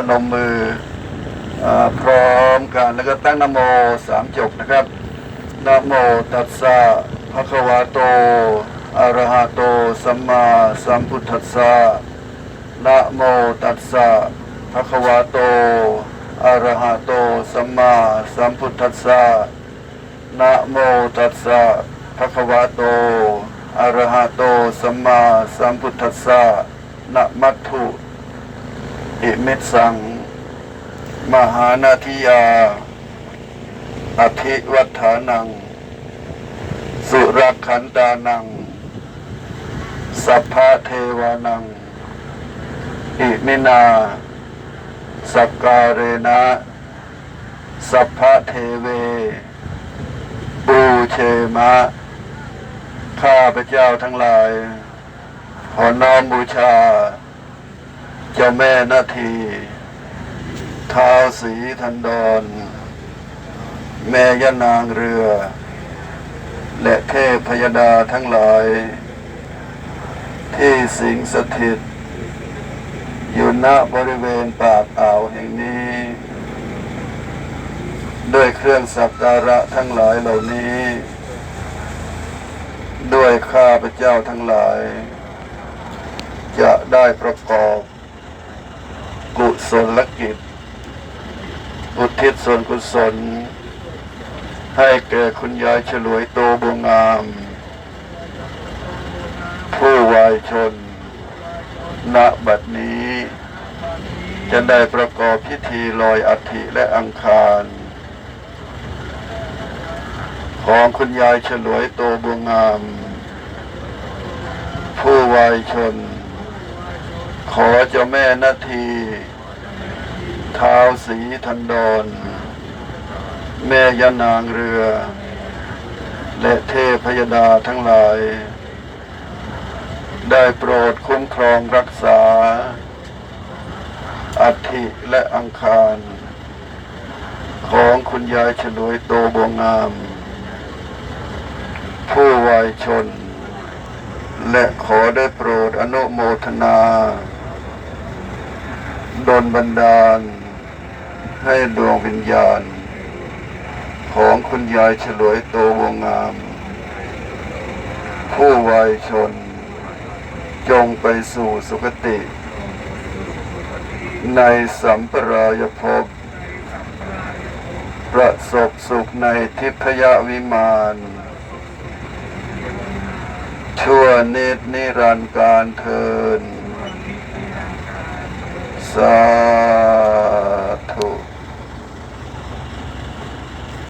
พนมมืออพร้อมกันแล้วก็ตั้งนโมสามจบนะครับนโมตัสสะภะคะวะโตอะระหะโตสัมมาสัมพุทธัสสะนโมตัสสะภะคะวะโตอะระหะโตสัมมาสัมพุทธัสสะนโมตัสสะภะคะวะโตอะระหะโตสัมมาสัมพุทธัสสะนะมัตถุ อิมิตสัง มหานาทิยา อธิวัฏานัง สุรขันตานัง สัพพะเทวานัง อิมินา สักการเรนะ สัพพะเทเว บูเชมะ ข้าพระเจ้าทั้งหลาย ขอน้อมบูชา เจ้าแม่นาทีท้าวสีทันดอนแม่ยานางเรือ และเทพพยดาทั้งหลาย ที่สิงสถิต อยู่ณบริเวณปากอ่าวแห่งนี้ ด้วยเครื่องสักการะทั้งหลายเหล่านี้ ด้วยข้าพระเจ้าทั้งหลาย จะได้ประกอบ กุศลกิจ อุทิศส่วนกุศล ให้แก่คุณยายฉลวยโตบวงงาม ผู้วายชน ณ บัดนี้ จะได้ประกอบพิธีลอยอัฐิและอังคาร ของคุณยายฉลวยโตบวงงาม ผู้วายชน ขอเจ้าแม่นาทีท้าวสีทันดอนแม่ยานางเรือ และเทพพยดาทั้งหลาย ได้โปรดคุ้มครองรักษาอัฐิและอังคาร ของคุณยายฉลวยโตบวงงาม ผู้วายชน และขอได้โปรดอนุโมทนา ดลบันดาล ให้ดวงวิญญาณ ของคุณยายฉลวยโตวงงาม ผู้วายชน จงไปสู่สุคติ ในสัมปรายภพประสบสุขในทิพยวิมานชั่วเนิดนิรันดร์การเทิน สา